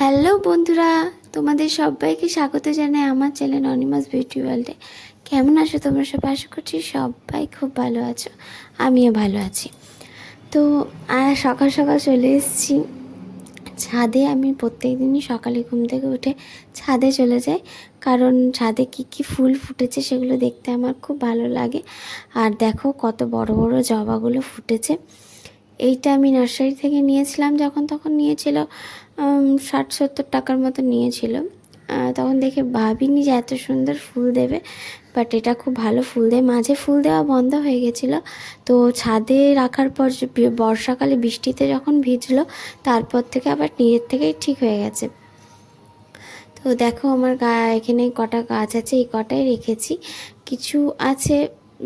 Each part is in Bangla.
হ্যালো বন্ধুরা, তোমাদের সবাইকে স্বাগত জানাই আমার চ্যানেল অনিমাস বিউটি ওয়ার্ল্ডে। কেমন আছো তোমরা সব আশা করছি সবাই খুব ভালো আছো, আমিও ভালো আছি। তো সকাল সকাল চলে এসেছি। ছাদে আমি প্রত্যেক দিনই সকালে ঘুম থেকে উঠে ছাদে চলে যাই। কারণ ছাদে কি কি ফুল ফুটেছে সেগুলো দেখতে আমার খুব ভালো লাগে। আর দেখো কত বড় বড় জবাগুলো ফুটেছে। এইটা আমি নার্সারি থেকে নিয়েছিলাম যখন তখন নিয়েছিল। ষাট, সত্তর টাকার মতো নিয়েছিল। তখন দেখে ভাবিনি যে এত সুন্দর ফুল দেবে বাট এটা খুব ভালো ফুল দেয়। মাঝে ফুল দেওয়া বন্ধ হয়ে গেছিল। তো ছাদে রাখার পর বর্ষাকালে বৃষ্টিতে যখন ভিজলো, তারপর থেকে আবার নিজের থেকেই ঠিক হয়ে গেছে। তো দেখো আমার গা, এখানে কটা গাছ আছে, এই কটাই রেখেছি। কিছু আছে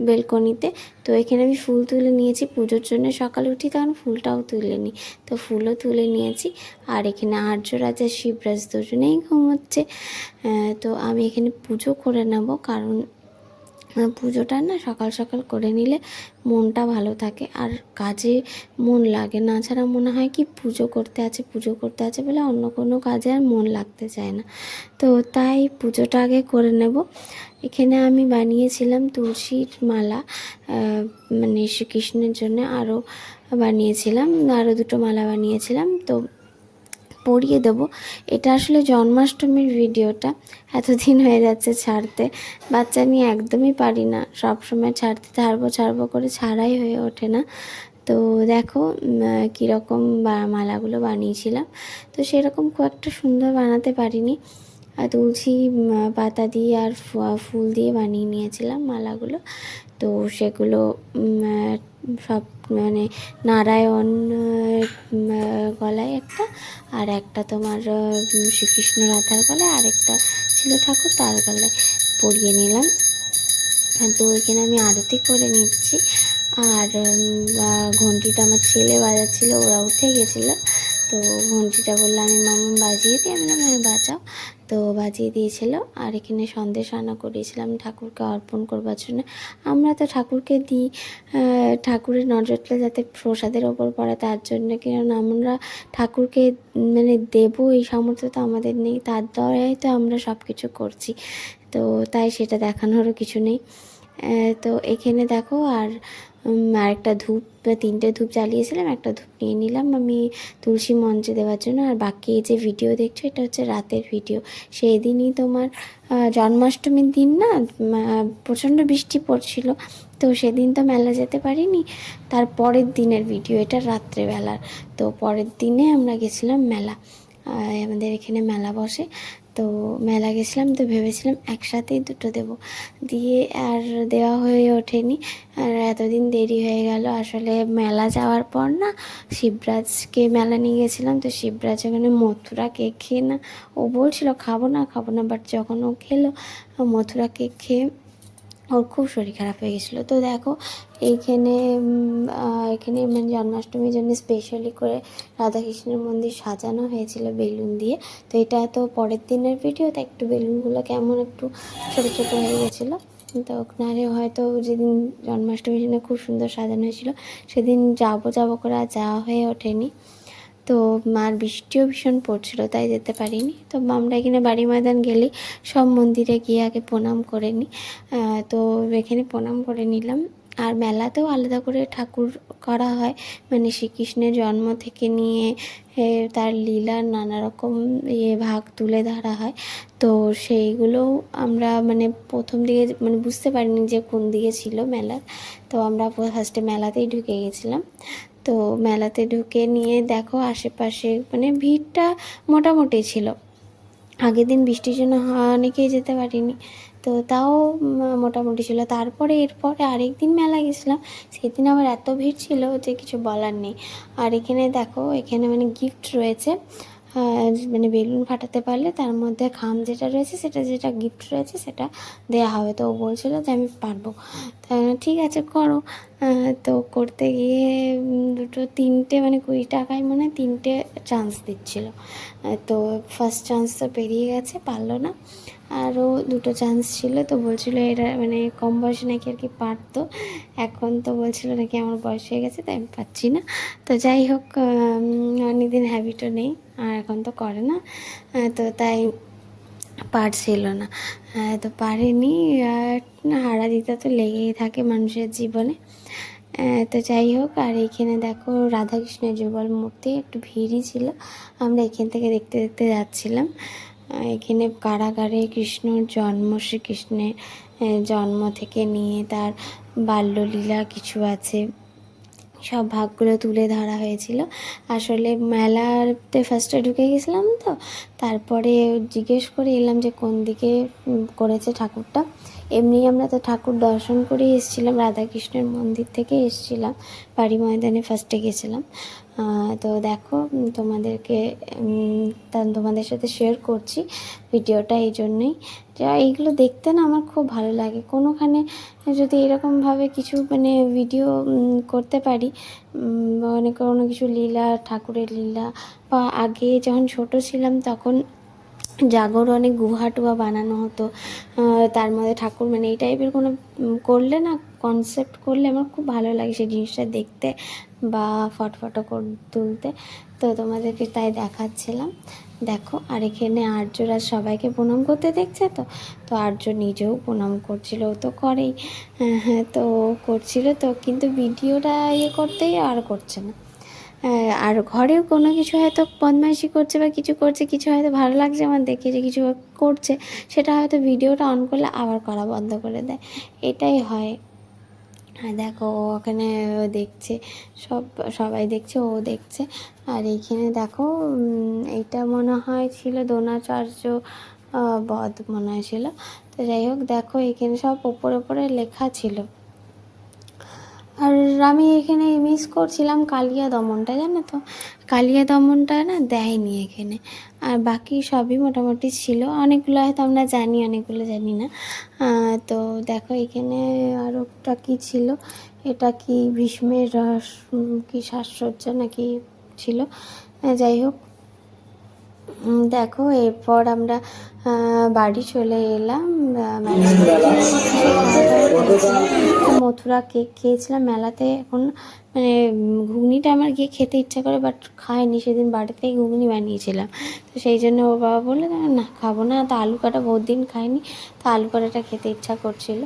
বেলকনিতে। তো এখানে আমি ফুল তুলে নিয়েছি পুজোর জন্য। সকালে উঠি তখন ফুলটাও তুলে নিই তো ফুলও তুলে নিয়েছি। আর এখানে আর্য রাজা, শিবরাজ দুজনেই ঘুমোচ্ছে। তো আমি এখানে পুজো করে নেব কারণ পুজোটা না সকাল সকাল করে নিলে মনটা ভালো থাকে। আর কাজে মন লাগে না, ছাড়া মনে হয় কি পুজো করতে আছে, পুজো করতে আছে বলে অন্য কোনো কাজে আর মন লাগতে চায় না। তো তাই পুজোটা আগে করে নেব। এখানে আমি বানিয়েছিলাম তুলসীর মালা মানে শ্রীকৃষ্ণের জন্য আরও বানিয়েছিলাম আরও দুটো মালা বানিয়েছিলাম। তো পরিয়ে দেবো। এটা আসলে জন্মাষ্টমীর ভিডিওটা। এতদিন হয়ে যাচ্ছে ছাড়তে। বাচ্চা নিয়ে একদমই পারি না। সব সময় ছাড়তে ছাড়বো ছাড়বো করে ছাড়াই হয়ে ওঠে না। তো দেখো কীরকম মালাগুলো বানিয়েছিলাম। তো সেরকম খুব একটা সুন্দর বানাতে পারিনি। আর তুলসী পাতা দিয়ে আর ফুল দিয়ে বানিয়ে নিয়েছিলাম মালাগুলো। তো সেগুলো সব মানে নারায়ণ গলায় একটা, আর একটা তোমার শ্রীকৃষ্ণ রাধার গলায়, আর একটা ছিল ঠাকুর তার গলায় পরিয়ে নিলাম। তো ওইখানে আমি আরতি করে নিচ্ছি। আর ঘন্টিটা আমার ছেলে বাজাচ্ছিল, ওরা উঠে গেছিল। তো ঘন্টিটা বলল, আমি মামুন বাজিয়ে দিই। আমি বললাম হ্যাঁ বাজাও। তো বাজিয়ে দিয়েছিল আর এখানে সন্দেশ রান্না করিয়েছিলাম ঠাকুরকে অর্পণ করবার জন্য। আমরা তো ঠাকুরকে দিই ঠাকুরের নজরটা যাতে প্রসাদের ওপর পড়ে, তার জন্য কারণ আমরা ঠাকুরকে মানে দেবো এই সামর্থ্য তো আমাদের নেই, তার দ্বারাই তো আমরা সব কিছু করছি। তো তাই সেটা দেখানোরও কিছু নেই। তো এখানে দেখো আর উম, আরেকটা ধূপ বা তিনটে ধূপ জ্বালিয়েছিলাম একটা ধূপ নিয়ে নিলাম আমি তুলসী মঞ্চে দেওয়ার জন্য। আর বাকি এই যে ভিডিও দেখছ এটা হচ্ছে রাতের ভিডিও সেই দিনই তোমার জন্মাষ্টমীর দিন না প্রচণ্ড বৃষ্টি পড়ছিল তো সেদিন তো মেলা যেতে পারিনি। তার পরের দিনের ভিডিও এটা রাত্রেবেলার। তো পরের দিনে আমরা গেছিলাম মেলা। আমাদের এখানে মেলা বসে। তো মেলা গেছিলাম তো ভেবেছিলাম একসাথেই দুটো দেব। দিয়ে আর দেওয়া হয়ে ওঠেনি। আর এতদিন দেরি হয়ে গেল। আসলে মেলা যাওয়ার পর না শিবরাজকে মেলা নিয়ে গেছিলাম। তো শিবরাজ ওখানে মথুরা কেক খেয়ে না, ও বলছিল, খাব না খাব না। বাট যখন ও খেলো, মথুরা কেক খেয়ে ওর খুব শরীর খারাপ হয়ে গেছিল। তো দেখো, এইখানে এখানে মানে জন্মাষ্টমীর জন্য স্পেশালি করে রাধাকৃষ্ণের মন্দির সাজানো হয়েছিল বেলুন দিয়ে। তো এটা তো পরের দিনের ভিডিও তো একটু বেলুনগুলো কেমন একটু ছোটো ছোটো হয়ে গেছিল। তো ওখানে হয়তো যেদিন জন্মাষ্টমীর জন্য খুব সুন্দর সাজানো হয়েছিল, সেদিন যাব যাব করে আর যাওয়া হয়ে ওঠেনি। তো মার বৃষ্টিও ভীষণ পড়ছিল, তাই যেতে পারিনি। তো আমরা এখানে বাড়ি ময়দান গেলে সব মন্দিরে গিয়ে আগে প্রণাম করে নিই। তো এখানে প্রণাম করে নিলাম। আর মেলাতেও আলাদা করে ঠাকুর করা হয়। মানে শ্রীকৃষ্ণের জন্ম থেকে নিয়ে তার লীলার নানা রকম ইয়ে ভাগ তুলে ধরা হয়। তো সেইগুলোও আমরা মানে প্রথম দিকে মানে বুঝতে পারিনি যে কোন দিকে ছিল মেলার তো আমরা ফার্স্টে মেলাতেই ঢুকে গেছিলাম। তো মেলাতে ঢুকে নিয়ে দেখো আশেপাশে মানে ভিড়টা মোটামুটি ছিল। আগের দিন বৃষ্টির জন্য অনেকেই যেতে পারিনি। তো তাও মোটামুটি ছিল। তারপরে, এরপরে আরেক দিন মেলা গেছিলাম। সেদিন আবার এত ভিড় ছিল যে কিছু বলার নেই। আর এখানে দেখো, এখানে মানে গিফট রয়েছে। মানে বেলুন ফাটাতে পারলে তার মধ্যে খাম যেটা রয়েছে, সেটা যেটা গিফট রয়েছে, সেটা দেয়া হবে। তো ও বলছিল যে আমি পারব। ঠিক আছে, করো। তো করতে গিয়ে দুটো তিনটে মানে কুড়ি টাকায় মনে তিনটে চান্স দিচ্ছিল। তো ফার্স্ট চান্স তো পেরিয়ে গেছে, পারল না। আরও দুটো চান্স ছিল, তো বলছিল এরা মানে কম বয়সে নাকি আর কি পারতো। এখন তো বলছিল নাকি আমার বয়স হয়ে গেছে, তাই আমি পাচ্ছি না। তো যাই হোক অনেকদিন হ্যাবিটও নেই, আর এখন তো করে না। তো তাই পারছিল না। তো পারেনি হারা দিতে তো লেগেই থাকে মানুষের জীবনে। তো যাই হোক, আর এইখানে দেখো রাধাকৃষ্ণের যুগল মূর্তি, একটু ভিড়ই ছিল। আমরা এখান থেকে দেখতে দেখতে যাচ্ছিলাম। এখানে কারাগারে কৃষ্ণর জন্ম, শ্রীকৃষ্ণের জন্ম থেকে নিয়ে তার বাল্যলীলা কিছু আছে। সব ভাগগুলো তুলে ধরা হয়েছিল। আসলে মেলাতে ফার্স্টে ঢুকে গেছিলাম তো, তারপরে জিজ্ঞেস করে এলাম যে কোন দিকে করেছে ঠাকুরটা। এমনি আমরা তো ঠাকুর দর্শন করে এসেছিলাম, রাধাকৃষ্ণের মন্দির থেকে এসেছিলাম, বাড়ি ময়দানে ফার্স্টে গেছিলাম। তো দেখো তোমাদেরকে তোমাদের সাথে শেয়ার করছি ভিডিওটা এই জন্যই। যা এইগুলো দেখতে না আমার খুব ভালো লাগে। কোনোখানে যদি এরকমভাবে কিছু মানে ভিডিও করতে পারি মানে কোনো কিছু লীলা, ঠাকুরের লীলা বা আগে যখন ছোট ছিলাম তখন জাগরণে গুহা টুহা বানানো হতো তার মধ্যে ঠাকুর মানে এই টাইপের কোনো করলে না কনসেপ্ট করলে আমার খুব ভালো লাগে সেই জিনিসটা দেখতে বা ফটফটো কর, তুলতে। তো তোমাদেরকে তাই দেখাচ্ছিলাম। দেখো, আর এখানে আর্যরা সবাইকে প্রণাম করতে দেখছে তো? তো আর্য নিজেও প্রণাম করছিল, ও তো করেই। হ্যাঁ হ্যাঁ তো করছিল তো, কিন্তু ভিডিওটা ইয়ে করতেই আর করছে না। আর ঘরেও কোনো কিছু হয়তো বদমাইশি করছে বা কিছু করছে কিছু হয়তো ভালো লাগছে আমার দেখে যে কিছু করছে সেটা হয়তো ভিডিওটা অন করলে আবার করা বন্ধ করে দেয়। এটাই হয়। আর দেখো ও ওখানে দেখছে সব সবাই দেখছে ও দেখছে। আর এইখানে দেখো এইটা মনে হয় ছিল দ্রোণাচার্য আহ, বধ মনে হয় ছিল। তো যাই হোক দেখো এখানে সব ওপরে ওপরে লেখা ছিল। আমি এখানে মিস করছিলাম কালিয়া দমনটা, জানো তো? কালিয়া দমনটা না দেয়নি এখানে। আর বাকি সবই মোটামুটি ছিল। অনেকগুলো হয়তো আমরা জানি, অনেকগুলো জানি না। তো দেখো এখানে আরও একটা কী ছিল? এটা কি ভীষ্মের কি সাজসজ্জা নাকি ছিল? যাই হোক। দেখো, এরপর আমরা বাড়ি চলে এলাম। মথুরা কেক খেয়েছিলাম মেলাতে। এখন মানে ঘুগনিটা আমার গিয়ে খেতে ইচ্ছা করে বাট খাইনি। সেদিন বাড়িতেই ঘুগনি বানিয়েছিলাম। তো সেই জন্য ওর বাবা বলল, না, খাব না। তো আলু কাটা বহুত দিন খাইনি। তো আলু কাটাটা খেতে ইচ্ছা করছিল।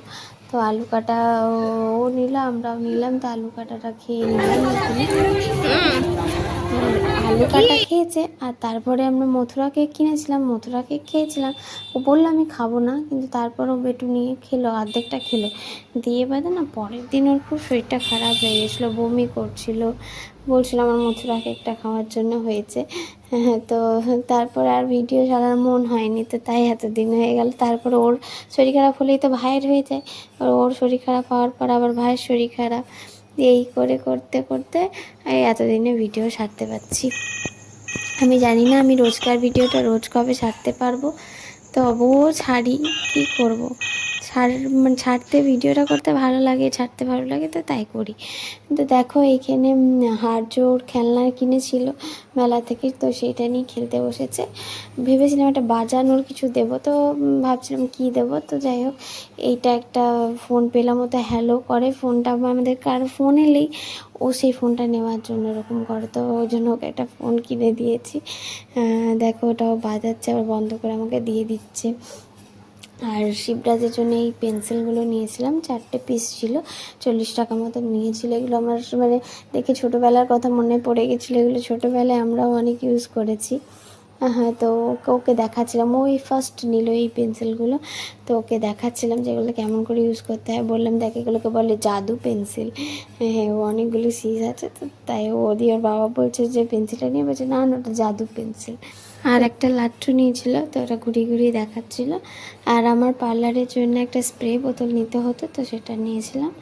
তো আলু কাটা ও নিল আমরাও নিলাম। তো আলু কাটাটা খেয়ে নিলাম। কাটা খেয়েছে, আর তারপরে আমরা মথুরা কেক কিনেছিলাম, মথুরা কেক খেয়েছিলাম। ও বলল, আমি খাব না। কিন্তু তারপর ও বেটু নিয়ে খেলো, অর্ধেকটা খেলো। দিয়ে বাদে না পরের দিন ওর খুব শরীরটা খারাপ হয়ে গেছিল, বমি করছিল। বলছিল, আমার মথুরা কেকটা খাওয়ার জন্য হয়েছে। হ্যাঁ তো তারপর আর ভিডিও ছাড়ার মন হয়নি, তো তাই এতদিন হয়ে গেল। তারপর ওর শরীর খারাপ হলেই তো ভাইয়ের হয়ে যায়। ওর শরীর খারাপ হওয়ার পর আবার ভাইয়ের শরীর খারাপ। এই করে করতে করতে এতদিনে ভিডিও সারতে পারছি। আমি জানি না আমি রোজকার ভিডিওটা রোজ কবে সারতে পারব। তবুও ছাড়ি, কী করব? ছাড় মানে ছাড়তে ভিডিওটা করতে ভালো লাগে, ছাড়তে ভালো লাগে, তো তাই করি। তো দেখো এইখানে হাড় জোর খেলনা কিনেছিল মেলা থেকে, তো সেইটা নিয়ে খেলতে বসেছে। ভেবেছিলাম একটা বাজানোর কিছু দেবো, তো ভাবছিলাম কী দেবো, তো যাই হোক, এইটা একটা ফোন পেলাম ও তো হ্যালো করে, ফোনটা আমাদের কার ফোন এলেই ও সেই ফোনটা নেওয়ার জন্য এরকম করে, তো ওই জন্য ওকে একটা ফোন কিনে দিয়েছি। দেখো ওটাও বাজাচ্ছে, আবার বন্ধ করে আমাকে দিয়ে দিচ্ছে। আর শিবরাজের জন্য এই পেন্সিলগুলো নিয়েছিলাম। চারটে পিস ছিল, চল্লিশ টাকা মতো নিয়েছিল। এগুলো আমার মানে দেখে ছোটোবেলার কথা মনে পড়ে গেছিল। এগুলো ছোটোবেলায় আমরাও অনেক ইউজ করেছি। হ্যাঁ তো ওকে ওকে দেখাচ্ছিলাম। ওই ফার্স্ট নিল এই পেন্সিলগুলো। তো ওকে দেখাচ্ছিলাম যে এগুলো কেমন করে ইউজ করতে হয়। বললাম, দেখ, এগুলোকে বলে জাদু পেন্সিল। হ্যাঁ ও অনেকগুলো সিজ আছে, তো তাই ও দিয়ে ওর বাবা বলছে যে, পেন্সিলটা নিয়ে বলছে, না না, ওটা জাদু পেন্সিল। আর একটা লাট্টু নিয়েছিল, তো ওটা ঘুরি ঘুরিয়ে দেখাচ্ছিল। আর আমার পার্লারের জন্য একটা স্প্রে বোতল নিতে হতো, তো সেটা নিয়েছিলাম।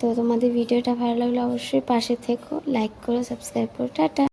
তো তোমাদের ভিডিওটা ভালো লাগলে অবশ্যই পাশে থেকো, লাইক করো, সাবস্ক্রাইব করো, টাটা।